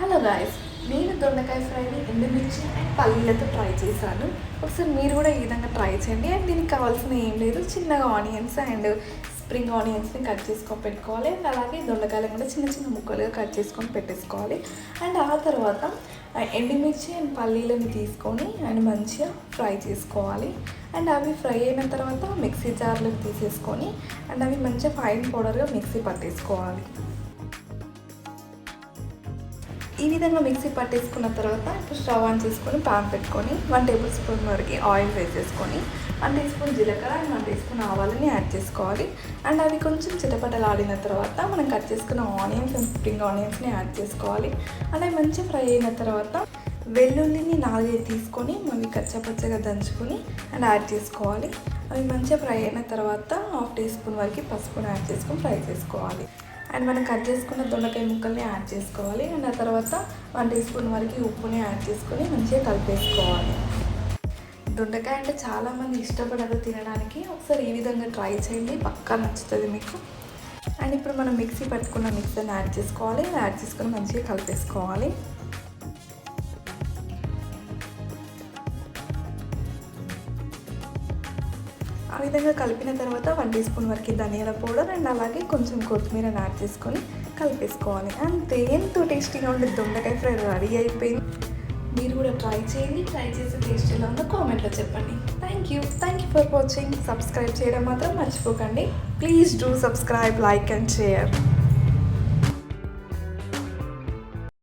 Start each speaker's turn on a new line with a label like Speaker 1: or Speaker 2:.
Speaker 1: Hello guys నేను దొండకాయ ఫ్రైని ఎండుమిర్చి అండ్ పల్లీలతో ట్రై చేశాను. ఒకసారి మీరు కూడా ఈ విధంగా ట్రై చేయండి. అండ్ దీనికి కావాల్సిన ఏం లేదు చిన్నగా ఆనియన్స్ అండ్ స్ప్రింగ్ ఆనియన్స్ని కట్ చేసుకొని పెట్టుకోవాలి. అండ్ అలాగే దొండకాయలను కూడా చిన్న చిన్న ముక్కలుగా కట్ చేసుకొని పెట్టేసుకోవాలి. అండ్ ఆ తర్వాత ఎండుమిర్చి అండ్ పల్లీలని తీసుకొని అండ్ మంచిగా ఫ్రై చేసుకోవాలి. అండ్ అవి ఫ్రై అయిన తర్వాత మిక్సీ జార్లోకి తీసేసుకొని అండ్ అవి మంచిగా ఫైన్ పౌడర్గా మిక్సీ పట్టేసుకోవాలి. ఈ విధంగా మిక్సీ పట్టేసుకున్న తర్వాత ఇప్పుడు స్టవ్ ఆన్ చేసుకొని పాన్ పెట్టుకొని వన్ టేబుల్ స్పూన్ వరకు ఆయిల్ వేసేసుకొని వన్ టీ స్పూన్ జీలకర్ర అండ్ వన్ టీ స్పూన్ ఆవాలని యాడ్ చేసుకోవాలి. అండ్ అవి కొంచెం చిటపటలాడిన తర్వాత మనం కట్ చేసుకున్న ఆనియన్స్ అండ్ స్ప్రింగ్ ఆనియన్స్ని యాడ్ చేసుకోవాలి. అలా మంచిగా ఫ్రై అయిన తర్వాత వెల్లుల్లిని నాలుగైదు తీసుకొని అవి కచ్చపచ్చగా దంచుకొని అండ్ యాడ్ చేసుకోవాలి. అవి మంచిగా ఫ్రై అయిన తర్వాత హాఫ్ టీ స్పూన్ వరకు పసుపుని యాడ్ చేసుకొని ఫ్రై చేసుకోవాలి. అండ్ మనం కట్ చేసుకున్న దొండకాయ ముక్కల్ని యాడ్ చేసుకోవాలి. అండ్ ఆ తర్వాత వన్ టీ స్పూన్ వరకు ఉప్పుని యాడ్ చేసుకొని మంచిగా కలిపేసుకోవాలి. దొండకాయ అంటే చాలామంది ఇష్టపడదు తినడానికి. ఒకసారి ఈ విధంగా ట్రై చేయండి. పక్కా నచ్చుతుంది మీకు. అండ్ ఇప్పుడు మనం మిక్సీ పట్టుకున్న మిక్సర్ని యాడ్ చేసుకోవాలి. యాడ్ చేసుకొని మంచిగా కలిపేసుకోవాలి. ఆ విధంగా కలిపిన తర్వాత వన్ టీ స్పూన్ వరకు ధనియాల పౌడర్ అండ్ అలాగే కొంచెం కొత్తిమీర యాడ్ చేసుకొని కలిపేసుకోవాలి. అంతే ఎంతో టేస్టీగా ఉండే దొండకాయ ఫ్రై రెడీ అయిపోయింది. మీరు కూడా ట్రై చేయండి ట్రై చేసి టేస్ట్ ఎలా ఉందో కామెంట్లో చెప్పండి. Thank you thank you for watching subscribe చేయడం మాత్రం మర్చిపోకండి. Please do subscribe like and share